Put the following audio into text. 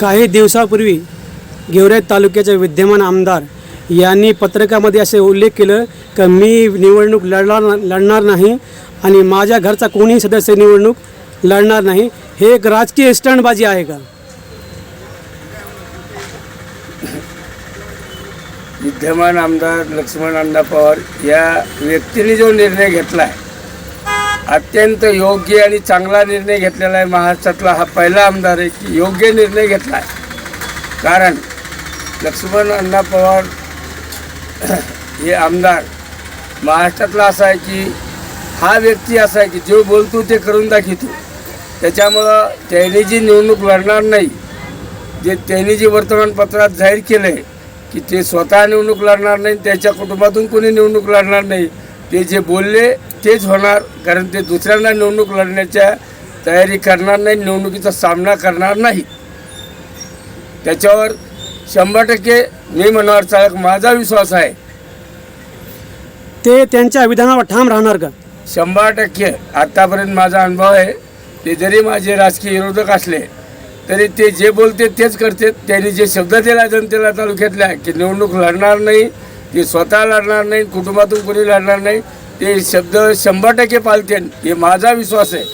काही दिवसापूर्वी गेवराई तालुक्याचे विद्यमान आमदार यांनी पत्रकामध्ये असे उल्लेख केलं की मी निवडणूक लढणार लढणार नाही आणि माझ्या घरचा कोणीही सदस्य निवडणूक लढणार नाही. हे एक राजकीय स्टंटबाजी आहे का? विद्यमान आमदार लक्ष्मण अण्णा पवार या व्यक्तीने जो निर्णय घेतला आहे अत्यंत योग्य आणि चांगला निर्णय घेतलेला आहे. महाराष्ट्रातला हा पहिला आमदार आहे की योग्य निर्णय घेतला आहे कारण लक्ष्मण अण्णा पवार हे आमदार महाराष्ट्रातला असा आहे की हा व्यक्ती असा आहे की जो बोलतो ते करून दाखवतो. त्याच्यामुळं त्याने जी निवडणूक लढणार नाही जे त्यांनी जे वर्तमानपत्रात जाहीर केलं आहे की ते स्वतः निवडणूक लढणार नाही त्याच्या कुटुंबातून कोणी निवडणूक लढणार नाही ते जे बोलले तेच होणार कारण ते दुसऱ्यांना निवडणूक लढण्याच्या तयारी करणार नाही निवडणुकीचा सामना करणार नाही. त्याच्यावर शंभर टक्के मी मनोहर चालक माझा विश्वास आहे. ते त्यांच्या विधानावर ठाम राहणार का? शंभर टक्के. आत्तापर्यंत माझा अनुभव आहे ते जरी माझे राजकीय विरोधक असले तरी ते जे बोलते तेच करते. त्यांनी जे शब्द दिला जनतेला तालुक्यातल्या की निवडणूक लढणार नाही ते स्वतः लढणार नाही कुटुंबातून कोणी लढणार नाही ते शब्द शंभर टक्के पालते हे माझा विश्वास आहे.